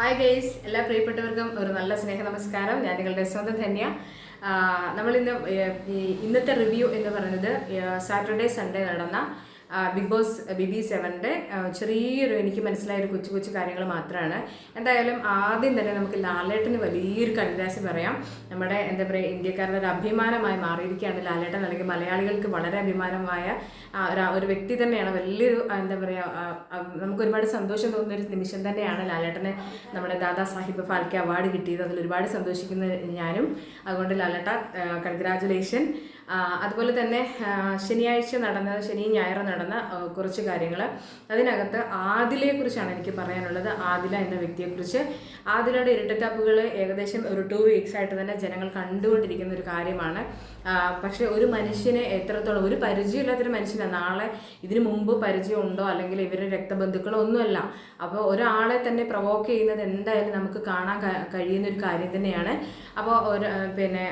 Hi guys എല്ലാ പ്രിയപ്പെട്ടവർക്കും ഒരു നല്ല സ്നേഹ നമസ്കാരം. ഞാൻ നിങ്ങളുടെ സ്വന്തം ധന്യ. നമ്മളിന്ന് ഇന്നത്തെ റിവ്യൂ എന്ന് പറയുന്നത് സാറ്റർഡേ സൺഡേ നടന്ന ബിഗ് ബോസ് ബി ബി സെവന്റെ ചെറിയൊരു എനിക്ക് മനസ്സിലായ ഒരു കൊച്ചു കൊച്ചു കാര്യങ്ങൾ മാത്രമാണ് എന്തായാലും ആദ്യം തന്നെ നമുക്ക് ലാലേട്ടന് വലിയൊരു കൺഗ്രാസ് പറയാം. നമ്മുടെ എന്താ പറയുക ഇന്ത്യക്കാരുടെ ഒരു അഭിമാനമായി മാറിയിരിക്കുകയാണ് ലാലേട്ടൻ അല്ലെങ്കിൽ മലയാളികൾക്ക് വളരെ അഭിമാനമായ ഒരു- വ്യക്തി തന്നെയാണ്. വലിയൊരു എന്താ പറയുക നമുക്ക് ഒരുപാട് സന്തോഷം തോന്നുന്ന ഒരു നിമിഷം തന്നെയാണ് ലാലേട്ടന് നമ്മുടെ ദാദാ സാഹിബ് ഫാൽക്കെ അവാർഡ് കിട്ടിയത്. അതിൽ ഒരുപാട് സന്തോഷിക്കുന്ന ഞാനും. അതുകൊണ്ട് ലാലേട്ട കൺഗ്രാജുലേഷൻ. അതുപോലെ തന്നെ ശനിയാഴ്ച നടന്ന ശനി ഞായർ നടന്ന കുറച്ച് കാര്യങ്ങൾ അതിനകത്ത് ആദിലയെ കുറിച്ചാണ് എനിക്ക് പറയാനുള്ളത്. ആദില എന്ന വ്യക്തിയെക്കുറിച്ച്. ആദിലയുടെ ഇരട്ടത്താപ്പുകൾ ഏകദേശം ഒരു ടു വീക്സ് ആയിട്ട് തന്നെ ജനങ്ങൾ കണ്ടുകൊണ്ടിരിക്കുന്ന ഒരു കാര്യമാണ്. പക്ഷെ ഒരു മനുഷ്യനെ എത്രത്തോളം ഒരു പരിചയമില്ലാത്തൊരു മനുഷ്യനാണ് നാളെ ഇതിനു മുമ്പ് പരിചയമുണ്ടോ? അല്ലെങ്കിൽ ഇവരുടെ രക്തബന്ധുക്കളോ ഒന്നുമല്ല. അപ്പോൾ ഒരാളെ തന്നെ പ്രൊവോക്ക് ചെയ്യുന്നത് എന്തായാലും നമുക്ക് കാണാൻ കഴിയുന്ന ഒരു കാര്യം തന്നെയാണ്. അപ്പോൾ ഒരു പിന്നെ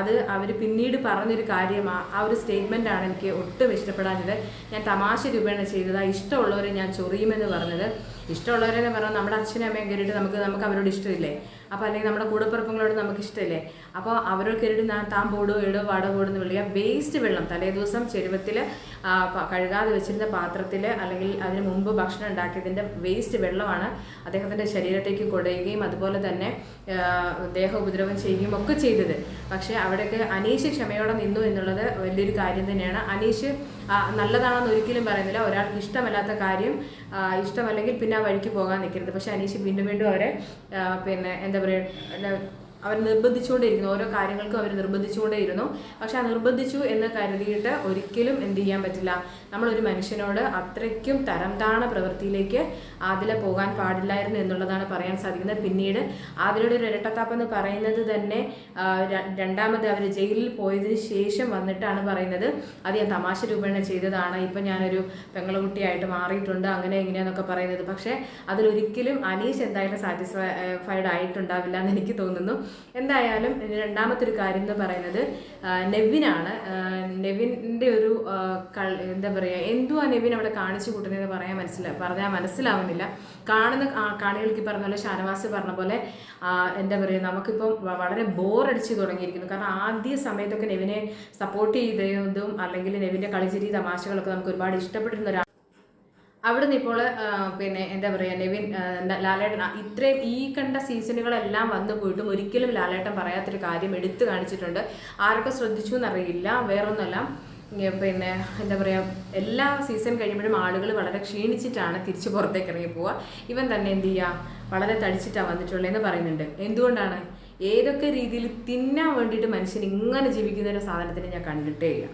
അത് അവർ പിന്നീട് പറഞ്ഞൊരു കാര്യം ആ ഒരു സ്റ്റേറ്റ്മെന്റ് ആണ് എനിക്ക് ഒട്ടും ഇഷ്ടപ്പെടാഞ്ഞത്. ഞാൻ തമാശ രൂപേണ ചെയ്തത് ഇഷ്ടമുള്ളവരെ ഞാൻ ചൊറിയുമെന്ന് പറഞ്ഞത്. ഇഷ്ടമുള്ളവരെന്ന് പറഞ്ഞാൽ നമ്മുടെ അച്ഛനും അമ്മയും കയറിയിട്ട് നമുക്ക് നമുക്ക് അവരോട് ഇഷ്ടമില്ലേ? അപ്പോൾ അല്ലെങ്കിൽ നമ്മുടെ കൂടപ്പിറപ്പങ്ങളോട് നമുക്ക് ഇഷ്ടമില്ലേ? അപ്പോൾ അവരോട് കയറിയിട്ട് താൻ പോടോ ഇടോ വാടോ പോടോ വിളിക്കുക. വേസ്റ്റ് വെള്ളം തലേ ദിവസം ചെരുവത്തിൽ കഴുകാതെ വെച്ചിരുന്ന പാത്രത്തിൽ അല്ലെങ്കിൽ അതിന് മുമ്പ് ഭക്ഷണം ഉണ്ടാക്കിയതിന്റെ വേസ്റ്റ് വെള്ളമാണ് അദ്ദേഹത്തിന്റെ ശരീരത്തേക്ക് കൊടുകയും അതുപോലെ തന്നെ ദേഹ ഉപദ്രവം ചെയ്യുകയും ഒക്കെ ചെയ്തത്. പക്ഷേ അവിടെയൊക്കെ അനീഷ് ക്ഷമയോടെ നിന്നു എന്നുള്ളത് വലിയൊരു കാര്യം തന്നെയാണ്. അനീഷ് നല്ലതാണെന്ന് ഒരിക്കലും പറയുന്നില്ല. ഒരാൾക്ക് ഇഷ്ടമല്ലാത്ത കാര്യം ഇഷ്ടമല്ലെങ്കിൽ പിന്നെ ആ വഴിക്ക് പോകാൻ നിൽക്കരുത് പക്ഷേ അനീഷ് വീണ്ടും വീണ്ടും അവരെ പിന്നെ എന്താ പറയുക അവർ നിർബന്ധിച്ചുകൊണ്ടിരിക്കുന്നു. ഓരോ കാര്യങ്ങൾക്കും അവർ നിർബന്ധിച്ചുകൊണ്ടേയിരുന്നു. പക്ഷെ ആ നിർബന്ധിച്ചു എന്ന് കരുതിയിട്ട് ഒരിക്കലും എന്ത് ചെയ്യാൻ പറ്റില്ല. നമ്മളൊരു മനുഷ്യനോട് അത്രയ്ക്കും തരം താണ പ്രവൃത്തിയിലേക്ക് ആദില പോകാൻ പാടില്ലായിരുന്നു എന്നുള്ളതാണ് പറയാൻ സാധിക്കുന്നത്. പിന്നീട് ആദിലയുടെ ഒരു ഇരട്ടത്താപ്പ് എന്ന് പറയുന്നത് തന്നെ രണ്ടാമത് അവർ ജയിലിൽ പോയതിന് ശേഷം വന്നിട്ടാണ് പറയുന്നത്. അത് ഞാൻ തമാശ രൂപേണ ചെയ്തതാണ്. ഇപ്പം ഞാനൊരു പെങ്ങളുകുട്ടിയായിട്ട് മാറിയിട്ടുണ്ട്. അങ്ങനെ ഇങ്ങനെയെന്നൊക്കെ പറയുന്നത്. പക്ഷേ അതിലൊരിക്കലും അനീഷ് എന്തായാലും സാറ്റിസ്ഫൈഡ് ആയിട്ടുണ്ടാവില്ല എന്ന് എനിക്ക് തോന്നുന്നു. എന്തായാലും രണ്ടാമത്തെ ഒരു കാര്യം എന്ന് പറയുന്നത് നെവിനാണ്. നെവിന്റെ ഒരു എന്താ പറയുക എന്തുവാ നെവിൻ അവിടെ കാണിച്ചു കൂട്ടുന്നതെന്ന് പറയാൻ മനസ്സില പറഞ്ഞാൽ മനസ്സിലാവുന്നില്ല. കാണുന്ന കാണികൾക്ക് പറഞ്ഞ പോലെ ഷാനവാസ് പറഞ്ഞ പോലെ എന്താ പറയുക നമുക്കിപ്പം വളരെ ബോറടിച്ച് തുടങ്ങിയിരിക്കുന്നു. കാരണം ആദ്യ സമയത്തൊക്കെ നെവിനെ സപ്പോർട്ട് ചെയ്തതും അല്ലെങ്കിൽ നെവിന്റെ കളിച്ചിരി തമാശകളൊക്കെ നമുക്ക് ഒരുപാട് ഇഷ്ടപ്പെട്ടിരുന്ന ഒരു അവിടുന്ന് ഇപ്പോൾ പിന്നെ എന്താ പറയുക നെവിൻ ലാലേട്ടൻ ഇത്രയും ഈ കണ്ട സീസണുകളെല്ലാം വന്നു പോയിട്ടും ഒരിക്കലും ലാലേട്ടൻ പറയാത്തൊരു കാര്യം എടുത്തു കാണിച്ചിട്ടുണ്ട്. ആരൊക്കെ ശ്രദ്ധിച്ചു എന്നറിയില്ല വേറൊന്നുമല്ല. പിന്നെ എന്താ പറയുക എല്ലാ സീസൺ കഴിയുമ്പോഴും ആളുകൾ വളരെ ക്ഷീണിച്ചിട്ടാണ് തിരിച്ച് പുറത്തേക്ക് ഇറങ്ങി പോവുക. ഇവൻ തന്നെ എന്ത് ചെയ്യുക വളരെ തടിച്ചിട്ടാണ് വന്നിട്ടുള്ളതെന്ന് പറയുന്നുണ്ട്. എന്തുകൊണ്ടാണ്? ഏതൊക്കെ രീതിയിൽ തിന്നാൻ വേണ്ടിയിട്ട് മനുഷ്യൻ ഇങ്ങനെ ജീവിക്കുന്ന ഒരു സാധനത്തിന് ഞാൻ കണ്ടിട്ടേ ഇല്ല.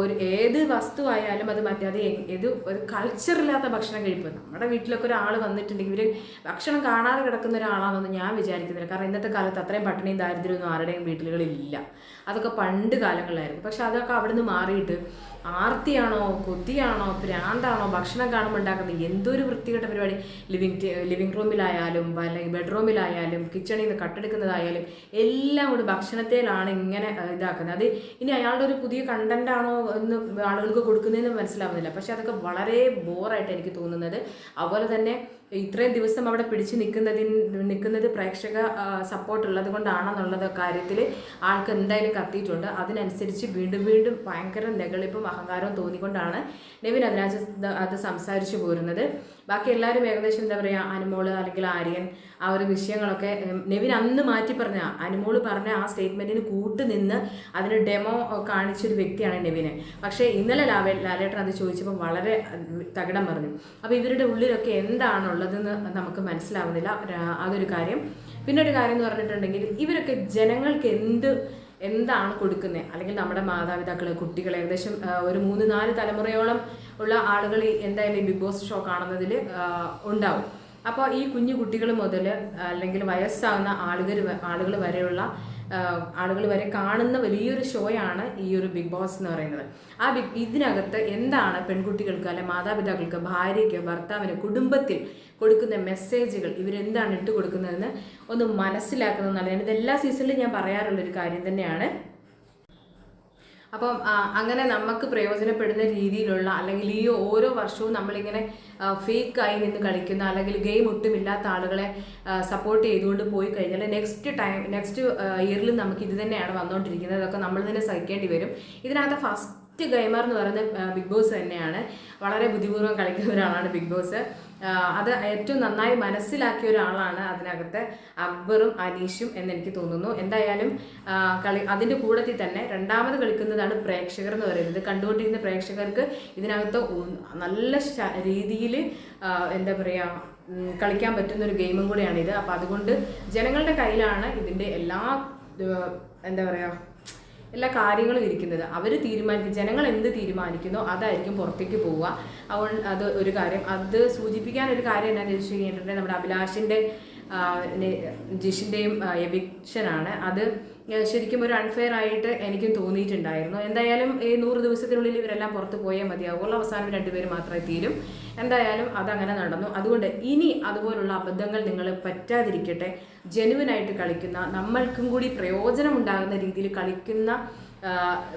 ഒരു ഏത് വസ്തു ആയാലും അത് മറ്റേ അത് ഏത് ഒരു കൾച്ചറില്ലാത്ത ഭക്ഷണം കഴിപ്പ് നമ്മുടെ വീട്ടിലൊക്കെ ഒരാൾ വന്നിട്ടുണ്ടെങ്കിൽ ഇവർ ഭക്ഷണം കാണാതെ കിടക്കുന്ന ഒരാളാണെന്ന് ഞാൻ വിചാരിക്കുന്നില്ല. കാരണം ഇന്നത്തെ കാലത്ത് അത്രയും പട്ടിണിയും ദാരിദ്ര്യമൊന്നും ആരുടെയും വീട്ടിലുകളില്ല. അതൊക്കെ പണ്ട് കാലങ്ങളിലായിരുന്നു. പക്ഷെ അതൊക്കെ അവിടുന്ന് മാറിയിട്ട് ആർത്തിയാണോ കൊതിയാണോ പ്രാന്താണോ ഭക്ഷണം കാണുമ്പോൾ ഉണ്ടാക്കുന്നത് എന്തൊരു വൃത്തികെട്ട പരിപാടി? ലിവിങ് ലിവിങ് റൂമിലായാലും അല്ലെങ്കിൽ ബെഡ്റൂമിലായാലും കിച്ചണിൽ നിന്ന് കട്ടെടുക്കുന്നതായാലും എല്ലാം കൂടി ഭക്ഷണത്തിലാണ് ഇങ്ങനെ ഇതാക്കുന്നത്. അത് ഇനി അയാളുടെ ഒരു പുതിയ കണ്ടന്റ് ആണോ എന്ന് ആളുകൾക്ക് കൊടുക്കുന്നതെന്ന് മനസ്സിലാവുന്നില്ല. പക്ഷെ അതൊക്കെ വളരെ ബോറായിട്ട് എനിക്ക് തോന്നുന്നത്. അതുപോലെ തന്നെ ഇത്രയും ദിവസം അവിടെ പിടിച്ചു നിൽക്കുന്നതിന് നിൽക്കുന്നത് പ്രേക്ഷക സപ്പോർട്ട് ഉള്ളത് കൊണ്ടാണെന്നുള്ളത് കാര്യത്തിൽ ആൾക്ക് എന്തായാലും കത്തിയിട്ടുണ്ട്. അതിനനുസരിച്ച് വീണ്ടും വീണ്ടും ഭയങ്കര നെകളിപ്പും അഹങ്കാരവും തോന്നിക്കൊണ്ടാണ് നെവിൻ അതിനകത്ത് അത് സംസാരിച്ചു പോരുന്നത്. ബാക്കി എല്ലാവരും ഏകദേശം എന്താ പറയുക അനുമോൾ അല്ലെങ്കിൽ ആര്യൻ ആ ഒരു വിഷയങ്ങളൊക്കെ നെവിൻ അന്ന് മാറ്റി പറഞ്ഞ അനുമോൾ പറഞ്ഞ ആ സ്റ്റേറ്റ്മെന്റിന് കൂട്ട് നിന്ന് അതിന് ഡെമോ കാണിച്ചൊരു വ്യക്തിയാണ് നെവിന്. പക്ഷേ ഇന്നലെ ലാവേ ലാലേട്ടൻ അത് ചോദിച്ചപ്പോൾ വളരെ തകിടം പറഞ്ഞു അപ്പോൾ ഇവരുടെ ഉള്ളിലൊക്കെ എന്താണുള്ളതെന്ന് നമുക്ക് മനസ്സിലാവുന്നില്ല. അതൊരു കാര്യം. പിന്നെ ഒരു കാര്യം എന്ന് പറഞ്ഞിട്ടുണ്ടെങ്കിൽ ഇവരൊക്കെ ജനങ്ങൾക്ക് എന്ത് എന്താണ് കൊടുക്കുന്നത് അല്ലെങ്കിൽ നമ്മുടെ മാതാപിതാക്കൾ കുട്ടികൾ ഏകദേശം ഒരു മൂന്ന് നാല് തലമുറയോളം ഉള്ള ആളുകൾ എന്തായാലും ഈ ബിഗ് ബോസ് ഷോ കാണുന്നതിൽ ഉണ്ടാവും. അപ്പോൾ ഈ കുഞ്ഞു കുട്ടികൾ മുതൽ അല്ലെങ്കിൽ വയസ്സാകുന്ന ആളുകൾ ആളുകൾ വരെയുള്ള ആളുകൾ വരെ കാണുന്ന വലിയൊരു ഷോയാണ് ഈ ഒരു ബിഗ് ബോസ് എന്ന് പറയുന്നത്. ആ ബിഗ് ഇതിനകത്ത് എന്താണ് പെൺകുട്ടികൾക്ക് അല്ലെ മാതാപിതാക്കൾക്ക് ഭാര്യയ്ക്ക് ഭർത്താവിന് കുടുംബത്തിൽ കൊടുക്കുന്ന മെസ്സേജുകൾ ഇവരെന്താണ് ഇട്ട് കൊടുക്കുന്നതെന്ന് ഒന്ന് മനസ്സിലാക്കുന്നത് നല്ലതാണ്. എല്ലാ സീസണിലും ഞാൻ പറയാറുള്ളൊരു കാര്യം തന്നെയാണ്. അപ്പം അങ്ങനെ നമുക്ക് പ്രയോജനപ്പെടുന്ന രീതിയിലുള്ള അല്ലെങ്കിൽ ഈ ഓരോ വർഷവും നമ്മളിങ്ങനെ ആയി നിന്ന് കളിക്കുന്ന അല്ലെങ്കിൽ ഗെയിം ഒട്ടുമില്ലാത്ത ആളുകളെ സപ്പോർട്ട് ചെയ്തുകൊണ്ട് പോയി കഴിഞ്ഞാൽ നെക്സ്റ്റ് ടൈം നെക്സ്റ്റ് ഇയറിൽ നമുക്ക് ഇത് തന്നെയാണ് വന്നുകൊണ്ടിരിക്കുന്നത് അതൊക്കെ നമ്മൾ തന്നെ സഹിക്കേണ്ടി വരും. ഇതിനകത്ത് ഫസ്റ്റ് ഗെയിമർ എന്ന് പറയുന്ന ബിഗ് ബോസ് തന്നെയാണ്. വളരെ ബുദ്ധിപൂർവം കളിക്കുന്ന ഒരാളാണ് ബിഗ് ബോസ് അത് ഏറ്റവും നന്നായി മനസ്സിലാക്കിയ ഒരാളാണ് അതിനകത്ത് അക്ബറും അനീഷും എന്നെനിക്ക് തോന്നുന്നു. എന്തായാലും കളി അതിന്റെ കൂടത്തിൽ തന്നെ രണ്ടാമത് കളിക്കുന്നതാണ് പ്രേക്ഷകർ എന്ന് പറയുന്നത്. കണ്ടുകൊണ്ടിരുന്ന പ്രേക്ഷകർക്ക് ഇതിനകത്ത് നല്ല രീതിയിൽ എന്താ പറയുക കളിക്കാൻ പറ്റുന്ന ഒരു ഗെയിമും കൂടെയാണിത്. അപ്പോൾ അതുകൊണ്ട് ജനങ്ങളുടെ കയ്യിലാണ് ഇതിന്റെ എല്ലാ എന്താ പറയുക എല്ലാ കാര്യങ്ങളും ഇരിക്കുന്നത്. അവർ തീരുമാനിക്കും. ജനങ്ങൾ എന്ത് തീരുമാനിക്കുന്നോ അതായിരിക്കും പുറത്തേക്ക് പോവുക. അതുകൊണ്ട് അത് ഒരു കാര്യം. അത് സൂചിപ്പിക്കാൻ ഒരു കാര്യം എന്താണെന്ന് വെച്ച് കഴിഞ്ഞിട്ടുണ്ടെങ്കിൽ നമ്മുടെ അഭിലാഷിന്റെ ജിഷിന്റെയും എവിക്ഷനാണ് അത് ശരിക്കും ഒരു അൺഫെയർ ആയിട്ട് എനിക്കും തോന്നിയിട്ടുണ്ടായിരുന്നു. എന്തായാലും ഈ നൂറ് ദിവസത്തിനുള്ളിൽ ഇവരെല്ലാം പുറത്ത് പോയേ മതിയാവുള്ളൂ. അവസാനം രണ്ടുപേർ മാത്രമേ തീരും. എന്തായാലും അതങ്ങനെ നടന്നു. അതുകൊണ്ട് ഇനി അതുപോലുള്ള അബദ്ധങ്ങൾ നിങ്ങൾ പറ്റാതിരിക്കട്ടെ. ജെനുവിനായിട്ട് കളിക്കുന്ന നമ്മൾക്കും കൂടി പ്രയോജനമുണ്ടാകുന്ന രീതിയിൽ കളിക്കുന്ന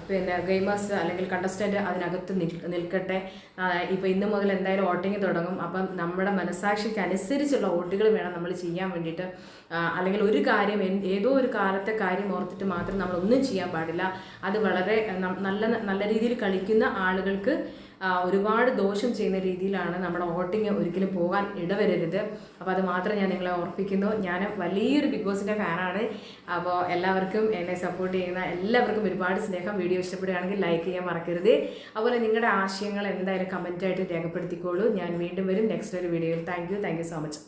പിന്നെ ഗെയിമേഴ്സ് അല്ലെങ്കിൽ കണ്ടസ്റ്റന്റ് അതിനകത്ത് നിൽ- നിൽക്കട്ടെ. ഇപ്പോൾ ഇന്ന് മുതൽ എന്തായാലും വോട്ടിങ് തുടങ്ങും. അപ്പം നമ്മുടെ മനസാക്ഷിക്ക് അനുസരിച്ചുള്ള വോട്ടുകൾ വേണം നമ്മൾ ചെയ്യാൻ വേണ്ടിയിട്ട്. അല്ലെങ്കിൽ ഒരു കാര്യം ഏതോ ഒരു കാലത്തെ കാര്യം ഓർത്തിട്ട് മാത്രം നമ്മളൊന്നും ചെയ്യാൻ പാടില്ല. അത് വളരെ നല്ല നല്ല രീതിയിൽ കളിക്കുന്ന ആളുകൾക്ക് ഒരുപാട് ദോഷം ചെയ്യുന്ന രീതിയിലാണ് നമ്മുടെ വോട്ടിങ് ഒരിക്കലും പോകാൻ ഇടവരരുത്. അപ്പോൾ അത് മാത്രം ഞാൻ നിങ്ങളെ ഓർപ്പിക്കുന്നു. ഞാൻ വലിയൊരു ബിഗ് ബോസിന്റെ ഫാനാണ്. അപ്പോൾ എല്ലാവർക്കും എന്നെ സപ്പോർട്ട് ചെയ്യുന്ന എല്ലാവർക്കും ഒരുപാട് സ്നേഹം. വീഡിയോ ഇഷ്ടപ്പെടുകയാണെങ്കിൽ ലൈക്ക് ചെയ്യാൻ മറക്കരുത്. അതുപോലെ നിങ്ങളുടെ ആശയങ്ങൾ എന്തായാലും കമന്റായിട്ട് രേഖപ്പെടുത്തിക്കോളൂ. ഞാൻ വീണ്ടും വരും നെക്സ്റ്റ് ഒരു വീഡിയോയിൽ thank you thank you so much